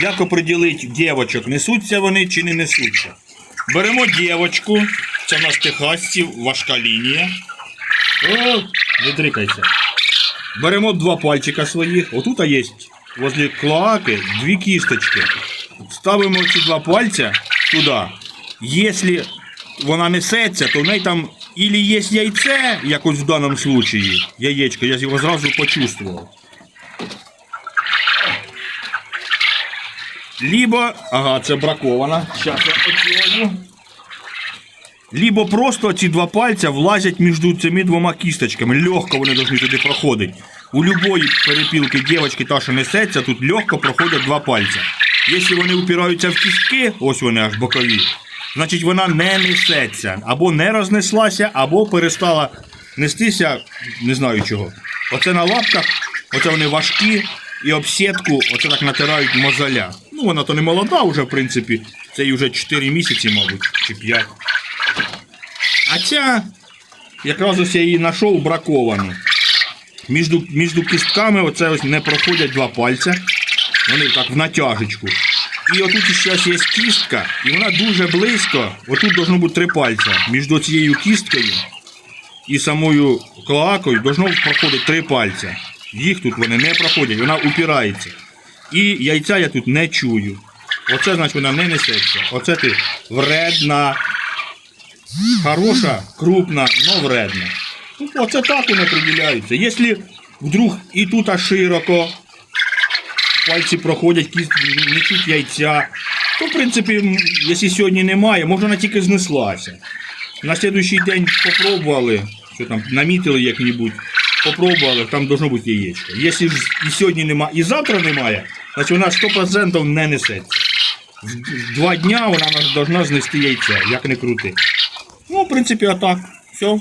Як оприділити дівочок, несуться вони чи не несуться? Беремо дівочку, це в нас техасців, важка лінія. О, не дрикайся. Беремо два пальчика своїх. Отут є возле клоаки дві кісточки. Ставимо ці два пальця туди. Якщо вона несеться, то в неї там ілі є яйце, як ось в даному случаї, яєчко, я його зразу почувствував. Либо, ага, це бракована. Зараз я. Либо просто ці два пальця влазять між цими двома кісточками. Легко вони повинні туди проходити. У любої перепілки дівчинки, та, що несеться, тут легко проходять два пальця. Якщо вони упираються в кістки, ось вони аж бокові, значить вона не несеться. Або не рознеслася, або перестала нестися, не знаю чого. Оце на лапках, оце вони важкі, і об сітку оце так натирають мозоля. Ну, вона то не молода вже, в принципі. Це їй вже 4 місяці, мабуть, чи 5. А ця, якраз ось я її знайшов браковану. Між, між кістками оце ось не проходять два пальця. Вони так в натяжечку. І отут ще є кістка, і вона дуже близько. Отут должно бути три пальця. Між цією кісткою і самою клоакою должно проходити три пальця. Їх тут вони не проходять, вона упирається. І яйця я тут не чую. Оце значить вона не несеться. Оце ти вредна. Хороша, крупна, но вредна. Ну, оце так вони приділяються. Якщо вдруг і тут аж широко пальці проходять, кістки не чуть яйця, то в принципі, якщо сьогодні немає, може вона тільки знеслася. На наступний день попробували, що там намітили як-небудь, попробували, там должно бути яєчко. Якщо ж і сьогодні немає, і завтра немає, значить вона 100% не несеться. В два дня вона повинна знести яйця, як не крути. Ну, в принципі, а так. Все.